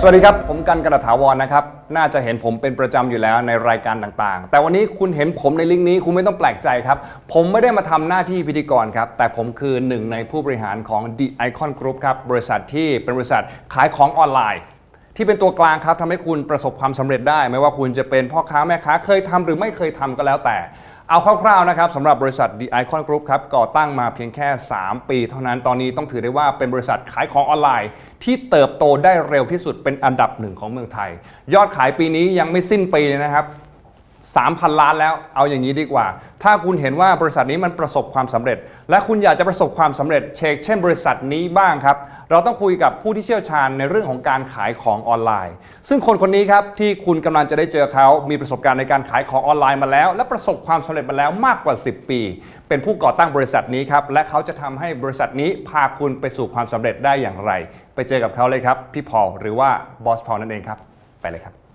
สวัสดีครับ ผมกันกระถาวรนะครับ น่าจะเห็นผมเป็นประจำอยู่แล้วในรายการต่างๆ แต่วันนี้คุณเห็นผมในลิงก์นี้คุณไม่ต้องแปลกใจครับ ผมไม่ได้มาทำหน้าที่พิธีกรครับ แต่ผมคือหนึ่งในผู้บริหารของ The Icon Group ครับ บริษัทที่เป็นบริษัทขายของออนไลน์ ที่เป็นตัวกลางครับทำให้คุณประสบความสำเร็จได้ ไม่ว่าคุณจะเป็นพ่อค้าแม่ค้าเคยทำหรือไม่เคยทำก็แล้วแต่ เอาคร่าวๆนะครับสำหรับบริษัท The Icon Group ครับก่อตั้งมาเพียงแค่ 3 ปีเท่านั้นตอนนี้ต้องถือได้ว่าเป็นบริษัทขายของออนไลน์ ที่เติบโตได้เร็วที่สุดเป็นอันดับหนึ่งของเมืองไทย ยอดขายปีนี้ยังไม่สิ้นปีเลยนะครับ 3,000 ล้านแล้วเอาอย่างนี้ดีกว่า ถ้าคุณเห็นว่าบริษัทนี้มันประสบความสำเร็จ และคุณอยากจะประสบความสำเร็จเชกเช่นบริษัทนี้บ้างครับ เราต้องคุยกับผู้ที่เชี่ยวชาญในเรื่องของการขายของออนไลน์ ซึ่งคนคนนี้ครับที่คุณกำลังจะได้เจอเขามีประสบการณ์ในการขายของออนไลน์มาแล้ว และประสบความสำเร็จมาแล้วมากกว่า 10 ปี เป็นผู้ก่อตั้งบริษัทนี้ครับและเขาจะทำให้บริษัทนี้พาคุณไปสู่ความสำเร็จได้อย่างไร ไปเจอกับเขาเลยครับพี่พอลหรือว่าบอสพอลนั่นเองครับไปเลยครับ